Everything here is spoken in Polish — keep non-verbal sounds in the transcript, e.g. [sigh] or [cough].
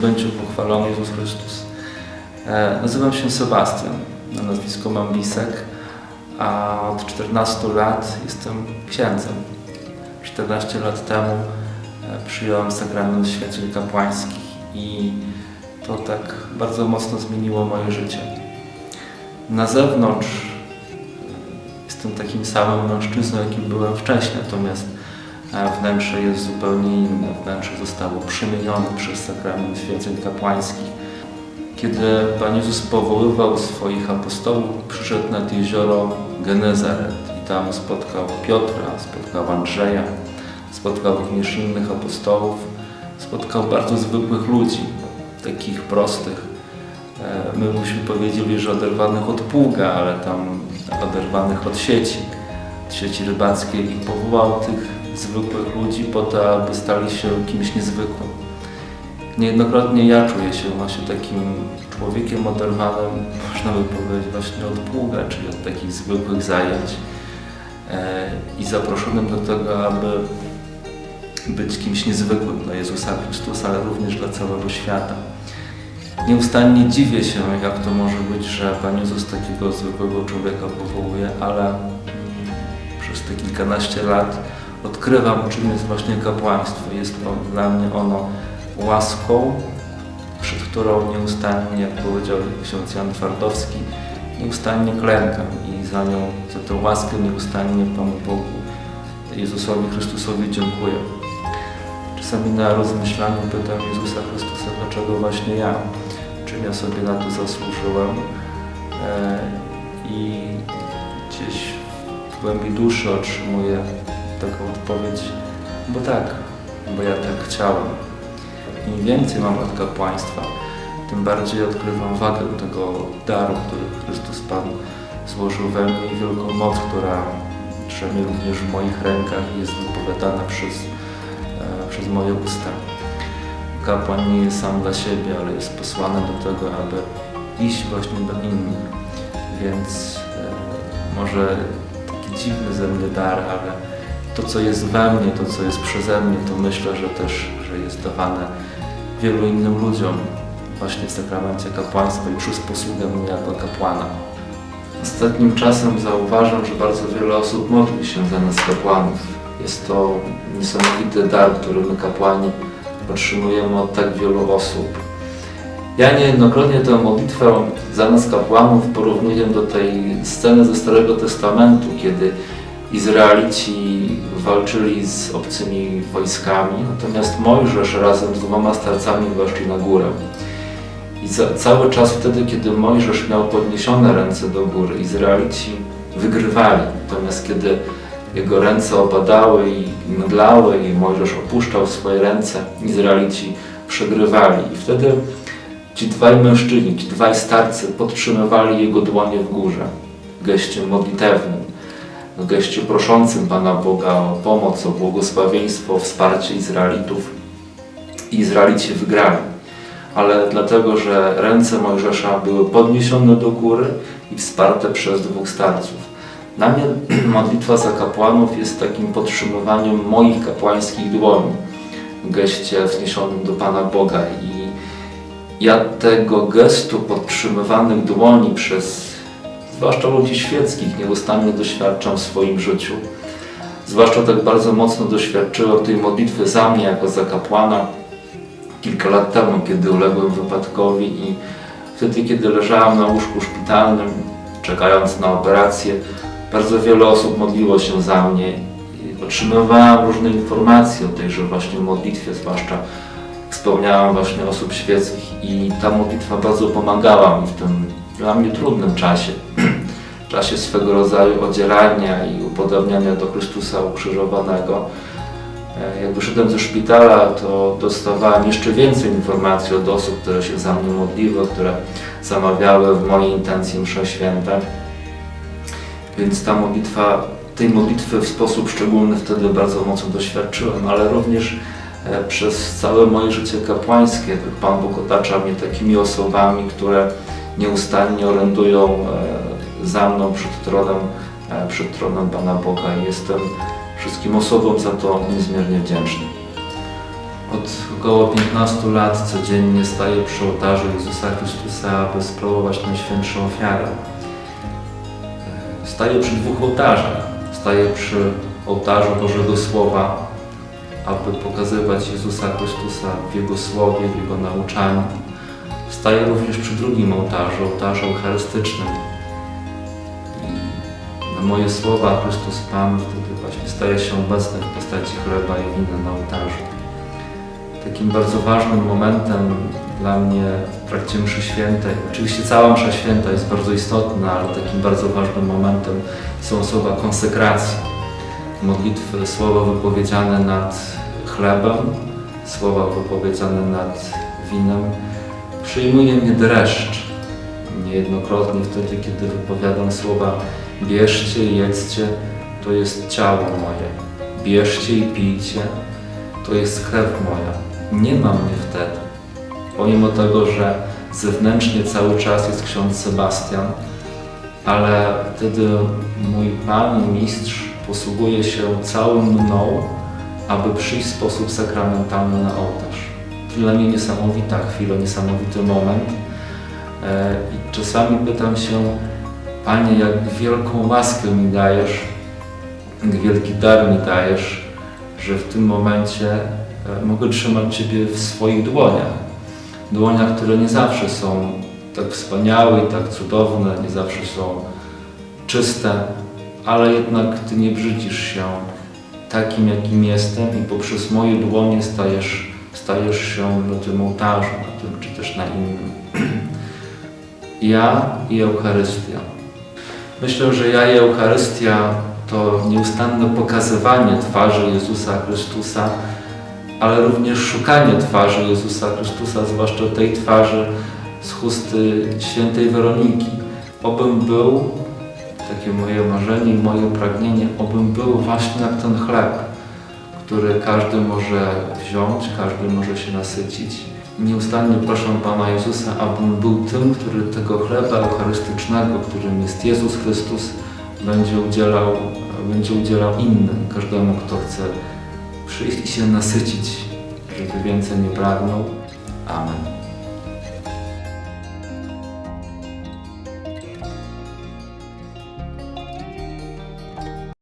Będzie pochwalony Jezus Chrystus. E, nazywam się Sebastian, na nazwisko mam Bisek, a od 14 lat jestem księdzem. 14 lat temu e, przyjąłem sakrament święceń kapłańskich i to tak bardzo mocno zmieniło moje życie. Na zewnątrz e, jestem takim samym mężczyzną, jakim byłem wcześniej, natomiast a wnętrze jest zupełnie inne. Wnętrze zostało przemienione przez sakrament święceń kapłańskich. Kiedy Pan Jezus powoływał swoich apostołów, przyszedł nad jezioro Genezaret i tam spotkał Piotra, spotkał Andrzeja, spotkał również innych apostołów, spotkał bardzo zwykłych ludzi, takich prostych. E, My byśmy powiedzieli, że oderwanych od pługa, ale tam oderwanych od sieci, od sieci rybackiej i powołał tych zwykłych ludzi po to, aby stali się kimś niezwykłym. Niejednokrotnie ja czuję się właśnie takim człowiekiem oderwanym, można by powiedzieć, właśnie od pługa, czyli od takich zwykłych zajęć e, i zaproszonym do tego, aby być kimś niezwykłym dla Jezusa Chrystusa, ale również dla całego świata. Nieustannie dziwię się, jak to może być, że Pan Jezus takiego zwykłego człowieka powołuje, ale przez te kilkanaście lat odkrywam, czym jest właśnie kapłaństwo. Jest dla mnie ono łaską, przed którą nieustannie, jak powiedział ksiądz Jan Twardowski, nieustannie klękam i za nią, za tę łaskę nieustannie Panu Bogu, Jezusowi Chrystusowi dziękuję. Czasami na rozmyślaniu pytam Jezusa Chrystusa, dlaczego właśnie ja, czym ja sobie na to zasłużyłem e, i gdzieś w głębi duszy otrzymuję taką odpowiedź, bo tak, bo ja tak chciałem. Im więcej mam od kapłaństwa, tym bardziej odkrywam wagę tego daru, który Chrystus Pan złożył we mnie i wielką moc, która drzemie również w moich rękach i jest wypowiadana przez, e, przez moje usta. Kapłan nie jest sam dla siebie, ale jest posłany do tego, aby iść właśnie do innych. Więc e, może taki dziwny ze mnie dar, ale to, co jest we mnie, to, co jest przeze mnie, to myślę, że też że jest dawane wielu innym ludziom właśnie w sakramencie kapłaństwa i przez posługę mnie jako kapłana. Ostatnim czasem zauważam, że bardzo wiele osób modli się za nas kapłanów. Jest to niesamowity dar, który my kapłani otrzymujemy od tak wielu osób. Ja niejednokrotnie tę modlitwę za nas kapłanów porównuję do tej sceny ze Starego Testamentu, kiedy Izraelici walczyli z obcymi wojskami, natomiast Mojżesz razem z dwoma starcami weszli na górę. I za, cały czas wtedy, kiedy Mojżesz miał podniesione ręce do góry, Izraelici wygrywali. Natomiast kiedy jego ręce opadały i mdlały i Mojżesz opuszczał swoje ręce, Izraelici przegrywali. I wtedy ci dwaj mężczyźni, ci dwaj starcy podtrzymywali jego dłonie w górze geście modlitewnym geście proszącym Pana Boga o pomoc, o błogosławieństwo, o wsparcie Izraelitów. Izraelici wygrali. Ale dlatego, że ręce Mojżesza były podniesione do góry i wsparte przez dwóch starców. Dla mnie [clears throat] modlitwa za kapłanów jest takim podtrzymywaniem moich kapłańskich dłoni geście wzniesionym do Pana Boga. I ja tego gestu podtrzymywanych dłoni przez zwłaszcza ludzi świeckich, nieustannie doświadczam w swoim życiu. Zwłaszcza tak bardzo mocno doświadczyłem tej modlitwy za mnie jako za kapłana kilka lat temu, kiedy uległem wypadkowi i wtedy, kiedy leżałem na łóżku szpitalnym, czekając na operację, bardzo wiele osób modliło się za mnie. I otrzymywałem różne informacje o tejże właśnie modlitwie, zwłaszcza wspomniałem właśnie osób świeckich i ta modlitwa bardzo pomagała mi w tym dla mnie trudnym czasie, czasie swego rodzaju odzierania i upodobniania do Chrystusa ukrzyżowanego. E, Jak wyszedłem ze szpitala, to dostawałem jeszcze więcej informacji od osób, które się za mnie modliły, które zamawiały w mojej intencji msze święte. Więc ta modlitwa, tej modlitwy w sposób szczególny wtedy bardzo mocno doświadczyłem, ale również e, przez całe moje życie kapłańskie. Pan Bóg otacza mnie takimi osobami, które nieustannie orędują e, za mną przed tronem, e, przed tronem Pana Boga i jestem wszystkim osobom za to niezmiernie wdzięczny. Od około 15 lat codziennie staję przy ołtarzu Jezusa Chrystusa, aby sprawować Najświętszą ofiarę. Staję przy dwóch ołtarzach. Staję przy ołtarzu Bożego Słowa, aby pokazywać Jezusa Chrystusa w Jego Słowie, w Jego nauczaniu. Staję również przy drugim ołtarzu, ołtarzu eucharystycznym. Moje słowa Chrystus Pan wtedy właśnie staje się obecny w postaci chleba i wina na ołtarzu. Takim bardzo ważnym momentem dla mnie w trakcie mszy świętej, oczywiście cała msza święta jest bardzo istotna, ale takim bardzo ważnym momentem są słowa konsekracji. Modlitwy, słowa wypowiedziane nad chlebem, słowa wypowiedziane nad winem. Przyjmuje mnie dreszcz. Niejednokrotnie wtedy, kiedy wypowiadam słowa bierzcie i jedzcie, to jest ciało moje. Bierzcie i pijcie, to jest krew moja. Nie ma mnie wtedy. Pomimo tego, że zewnętrznie cały czas jest ksiądz Sebastian, ale wtedy mój Pan i Mistrz posługuje się całym mną, aby przyjść w sposób sakramentalny na ołtarz. Dla mnie niesamowita chwila, niesamowity moment. E, I czasami pytam się, Panie, jak wielką łaskę mi dajesz, jak wielki dar mi dajesz, że w tym momencie e, mogę trzymać Ciebie w swoich dłoniach. Dłoniach, które nie zawsze są tak wspaniałe i tak cudowne, nie zawsze są czyste, ale jednak Ty nie brzydzisz się takim, jakim jestem i poprzez moje dłonie stajesz, stajesz się na tym ołtarzu, na tym, czy też na innym. [clears throat] Ja i Eucharystia. Myślę, że ja i Eucharystia to nieustanne pokazywanie twarzy Jezusa Chrystusa, ale również szukanie twarzy Jezusa Chrystusa, zwłaszcza tej twarzy z chusty świętej Weroniki. Obym był, takie moje marzenie i moje pragnienie, obym był właśnie jak ten chleb, który każdy może wziąć, każdy może się nasycić. Nieustannie proszę Pana Jezusa, abym był tym, który tego chleba eucharystycznego, którym jest Jezus Chrystus, będzie udzielał, będzie udzielał innym, każdemu, kto chce przyjść i się nasycić, żeby więcej nie pragnął. Amen.